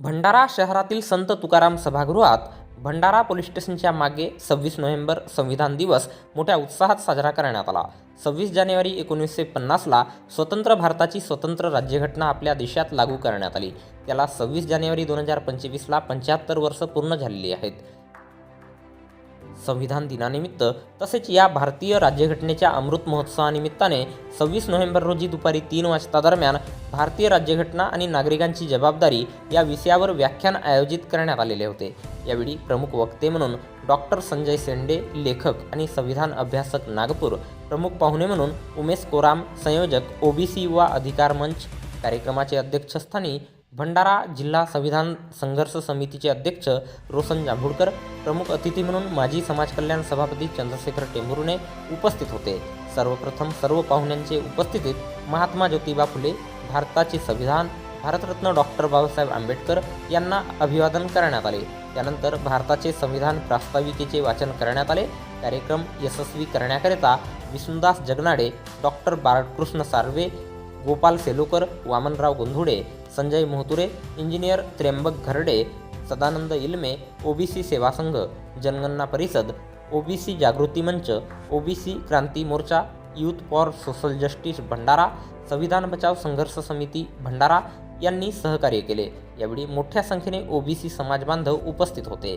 भंडारा शहरातील संत तुकाराम सभागृहात भंडारा पोलीस स्टेशनच्या मागे सव्वीस नोव्हेंबर संविधान दिवस मोठ्या उत्साहात साजरा करण्यात आला. सव्वीस जानेवारी एकोणीसशे पन्नासला स्वतंत्र भारताची स्वतंत्र राज्यघटना आपल्या देशात लागू करण्यात आली. त्याला सव्वीस जानेवारी दोन हजार पंचवीसला पंच्याहत्तर वर्ष पूर्ण झालेली आहेत. संविधान दिनानिमित्त तसेच या भारतीय राज्यघटनेच्या अमृत महोत्सवानिमित्ताने सव्वीस नोव्हेंबर रोजी दुपारी तीन वाजता दरम्यान भारतीय राज्यघटना आणि नागरिकांची जबाबदारी या विषयावर व्याख्यान आयोजित करण्यात आलेले होते. यावेळी प्रमुख वक्ते म्हणून डॉक्टर संजय सेंडे लेखक आणि संविधान अभ्यासक नागपूर प्रमुख पाहुणे म्हणून उमेश कोराम संयोजक ओबीसी युवा अधिकार मंच कार्यक्रमाचे अध्यक्षस्थानी भंडारा जिल्हा संविधान संघर्ष समितीचे अध्यक्ष रोशन जांभूळकर प्रमुख अतिथी म्हणून माजी समाज कल्याण सभापती चंद्रशेखर टेंभुर्णे उपस्थित होते. सर्वप्रथम सर्व पाहुण्यांचे उपस्थितीत महात्मा ज्योतिबा फुले भारताचे संविधान भारतरत्न डॉक्टर बाबासाहेब आंबेडकर यांना अभिवादन करण्यात आले. त्यानंतर भारताचे संविधान प्रास्ताविकेचे वाचन करण्यात आले. कार्यक्रम यशस्वी करण्याकरिता Vishnudas Jagnade doctor Balkrishna Sarve Gopal Selokar Vamanrao Gondhude Sanjay Mohture engineer Tryambak Gharde Sadanand Ilme OBC सेवा संघ जनगणना परिषद ओबीसी जागृती मंच OBC Kranti Morcha youth for social justice Bhandara संविधान बचाव संघर्ष समिती भंडारा यांनी सहकार्य केले. यावेळी मोठ्या संख्येने ओबीसी समाज बांधव उपस्थित होते.